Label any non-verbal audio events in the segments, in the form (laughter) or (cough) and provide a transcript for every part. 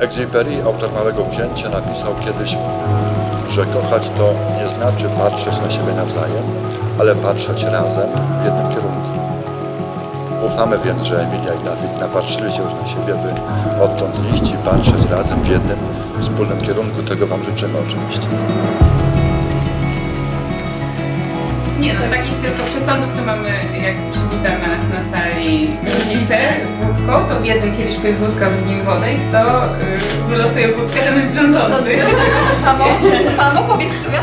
Exupéry, autor Małego Księcia, napisał kiedyś, że kochać to nie znaczy patrzeć na siebie nawzajem, ale patrzeć razem w jednym kierunku. Ufamy więc, że Emilia i Dawid napatrzyli się już na siebie, by odtąd iść i patrzeć razem w jednym, wspólnym kierunku. Tego Wam życzymy oczywiście. Nie, z takich tylko przesądów to mamy, jak przywita wódką, to w jednym kieliszku jest wódka, w drugim woda i kto y, wylosuje wódkę, ten jest rządzący. (laughs) Mamo, mamo, powiedz, która?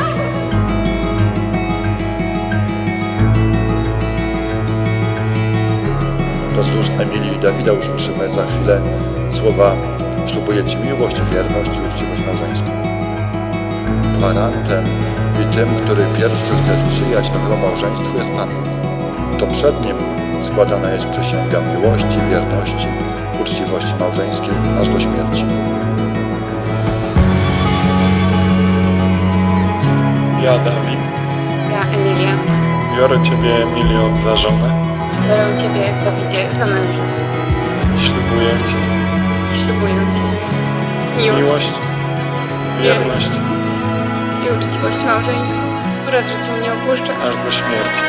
To z ust Emilii i Dawida usłyszymy za chwilę słowa ślubuję Ci miłość, wierność i uczciwość małżeńską. Gwarantem i tym, który pierwszy chce sprzyjać nowemu małżeństwu jest Pan. To przed Nim składana jest przysięga miłości, wierności, uczciwości małżeńskiej aż do śmierci. Ja, Dawid, Ja, Emilia, biorę Ciebie, Emilio, za żonę. biorę Ciebie, Dawidzie, za męża. Ślubuję Ci Ślubuję Ci miłość, miłość, wierność, i uczciwość małżeńską oraz, że Cię nie opuszczę. aż do śmierci.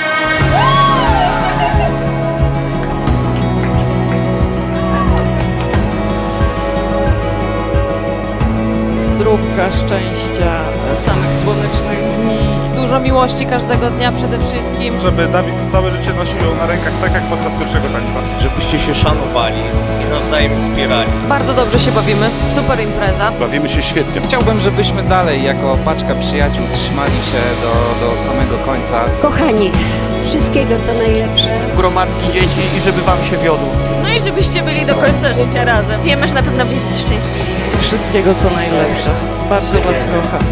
Zdrówka, szczęścia, samych słonecznych dni. Dużo miłości każdego dnia przede wszystkim. żeby Dawid całe życie nosił ją na rękach tak jak podczas pierwszego tańca. żebyście się szanowali i nawzajem wspierali. Bardzo dobrze się bawimy. Super impreza. Bawimy się świetnie. Chciałbym, żebyśmy dalej jako paczka przyjaciół trzymali się do, do samego końca. Kochani, wszystkiego co najlepsze. Gromadki dzieci i żeby wam się wiodło. No i żebyście byli do końca życia razem. Wiemy, że na pewno będziecie szczęśliwi. Wszystkiego co najlepsze. Bardzo Was kocham.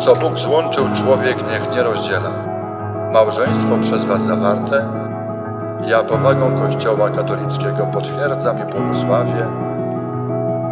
Co Bóg złączył, człowiek niech nie rozdziela. Małżeństwo przez Was zawarte, ja powagą Kościoła katolickiego potwierdzam i błogosławię